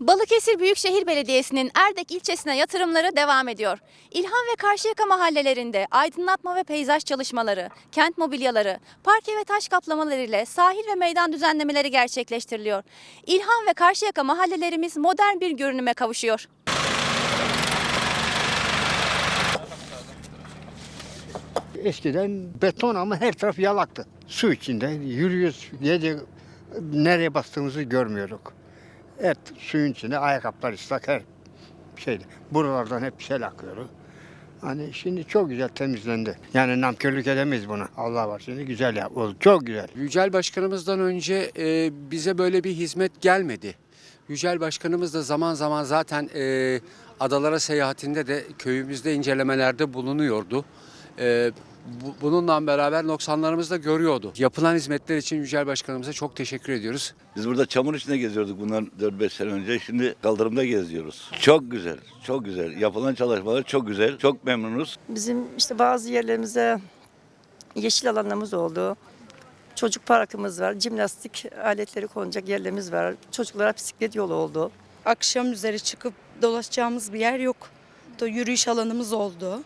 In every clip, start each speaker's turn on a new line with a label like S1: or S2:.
S1: Balıkesir Büyükşehir Belediyesi'nin Erdek ilçesine yatırımları devam ediyor. İlhan ve Karşıyaka mahallelerinde aydınlatma ve peyzaj çalışmaları, kent mobilyaları, parke ve taş kaplamaları ile sahil ve meydan düzenlemeleri gerçekleştiriliyor. İlhan ve Karşıyaka mahallelerimiz modern bir görünüme kavuşuyor.
S2: Eskiden beton ama her taraf yalaktı. Su içinde yürüyoruz. Gece nereye bastığımızı görmüyorduk. Evet suyun içinde ayakkabılar ıslak her şeyde. Buralardan hep sel akıyordu. Hani şimdi çok güzel temizlendi. Yani namkörlük edemeyiz buna. Allah var şimdi güzel ya. Çok güzel.
S3: Yücel Başkanımızdan önce e, bize böyle bir hizmet gelmedi. Yücel Başkanımız da zaman zaman zaten e, adalara seyahatinde de köyümüzde incelemelerde bulunuyordu. E, bu- bununla beraber noksanlarımızı da görüyordu. Yapılan hizmetler için Yücel Başkanımıza çok teşekkür ediyoruz.
S4: Biz burada çamur içinde geziyorduk bundan 4-5 sene önce. Şimdi kaldırımda geziyoruz. Çok güzel, çok güzel. Yapılan çalışmalar çok güzel. Çok memnunuz.
S5: Bizim işte bazı yerlerimize yeşil alanlarımız oldu. Çocuk parkımız var, jimnastik aletleri konacak yerlerimiz var. Çocuklara bisiklet yolu oldu.
S6: akşam üzeri çıkıp dolaşacağımız bir yer yok. Yürüyüş alanımız oldu.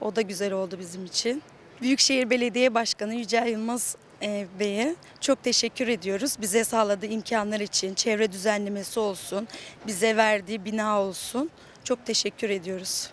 S6: O da güzel oldu bizim için. Büyükşehir Belediye Başkanı Yücel Yılmaz e, Bey'e çok teşekkür ediyoruz. Bize sağladığı imkanlar için, çevre düzenlemesi olsun, bize verdiği bina olsun. Çok teşekkür ediyoruz.